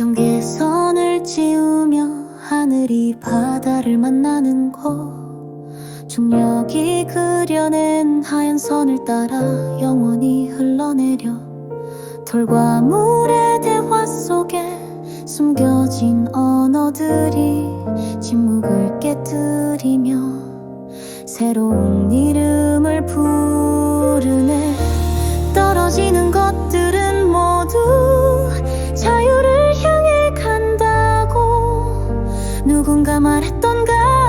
경계선을 지우며 하늘이 바다를 만나는 곳. 중력이 그려낸 하얀 선을 따라 영원히 흘러내려 돌과 물의 대화 속에 숨겨진 언어들이 침묵을 깨뜨리며 새로운 이름을 부르네. 떨어지는 누군가 말했던가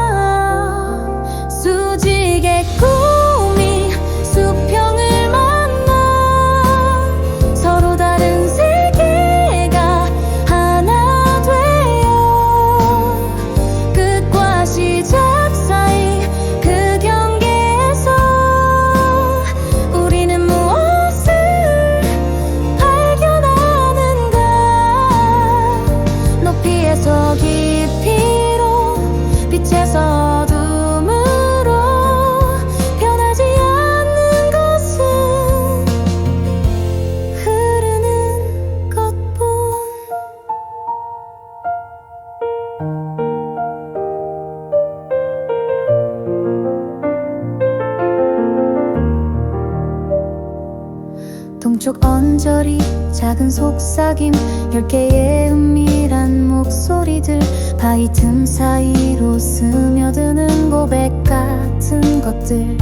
동쪽 언저리 작은 속삭임 열 개의 은밀한 목소리들 바위 틈 사이로 스며드는 고백 같은 것들.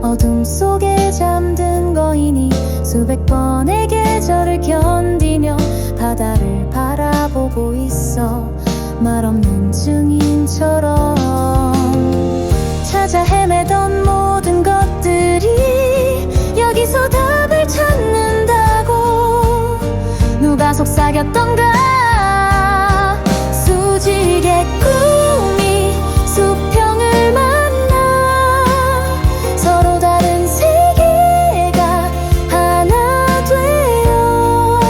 어둠 속에 잠든 거인이 수백 번의 계절을 견디며 바다를 바라보고 있어. 말 없는 증인처럼. 찾아 헤매던 모든 사귀었던가 수직의 꿈이 수평을 만나 서로 다른 세계가 하나 되어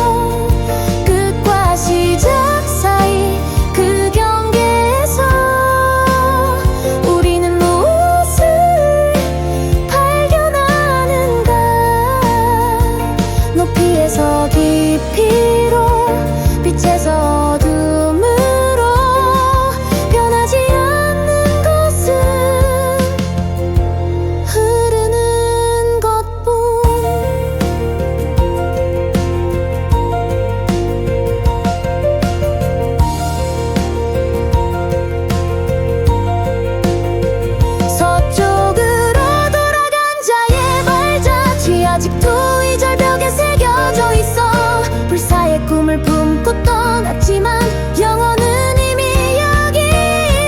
끝과 시작 사이 그 경계에서 우리는 무엇을 발견하는가? 높이에서 깊이 꿈을 품고 떠났지만 영원은 이미 여기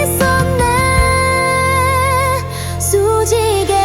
있었네. 수직에